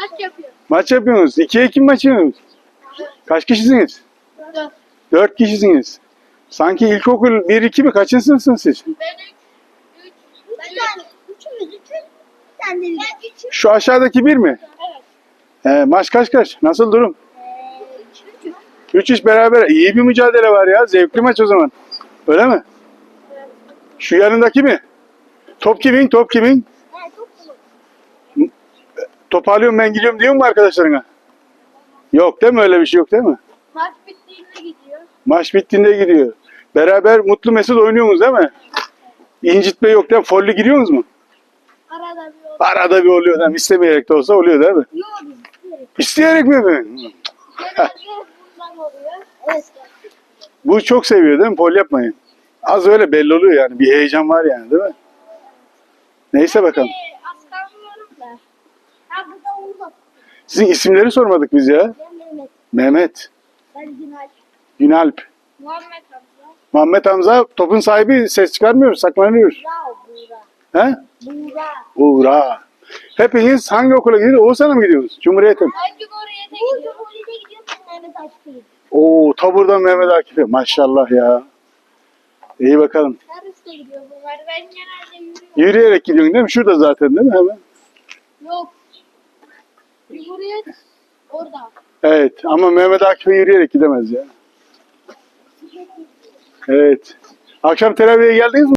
Maç yapıyor. Maç yapıyorsunuz. İkiye kim maç yapıyorsunuz? Kaç kişisiniz? Dört. Dört kişisiniz. Sanki ilkokul 1-2 mi? Kaçıncı sınıfsınız siz? Şu aşağıdaki bir mi? Evet. He, maç kaç kaç? Nasıl durum? Ee, üç. Üç. Üç iş beraber. İyi bir mücadele var ya. Zevkli maç o zaman. Öyle mi? Şu yanındaki mi? Top kimin? Top kimin? Evet, çok güzel. Top alıyorum ben gidiyorum diyor mu arkadaşlarına? Yok değil mi? Öyle bir şey yok değil mi? Maç bittiğinde gidiyor. Maç bittiğinde gidiyor. Beraber mutlu mesut oynuyorsunuz değil mi? İncitme yok değil mi? Follü giriyorsunuz mu? Arada bir oldu. Arada bir oluyor değil mi? İstemeyerek de olsa oluyor değil mi? Yok biz. İsteyerek mi? mi? Genelde bundan oluyor. Evet. Bu çok seviyor değil mi? Fol yapmayın. Az öyle belli oluyor yani. Bir heyecan var yani değil mi? Neyse bakalım. Ee, az kalmıyorum da. Ha burada onu da. Sizin isimleri sormadık biz ya. Ben Mehmet. Mehmet, Ben Günay. Günalp, Muhammed Hamza. Muhammed Hamza topun sahibi ses çıkarmıyoruz, saklanıyoruz. Bravo Buğra. He? Buğra. Uğra. Hepiniz hangi okula gidiyorsunuz? Oğuzhan'a mı gidiyorsunuz? Cumhuriyet'e mi? Oo, taburdan Mehmet Akif'e. Maşallah ya. İyi bakalım. Neresi gidiyor bunlar? Ben genelde yürüyorum. Yürüyerek gidiyorsun değil mi? Şurada zaten değil mi? Hemen. Yok. Cumhuriyet orada. Evet ama Mehmet Akif'e yürüyerek gidemez ya. Evet. Akşam teraviye geldiniz mi?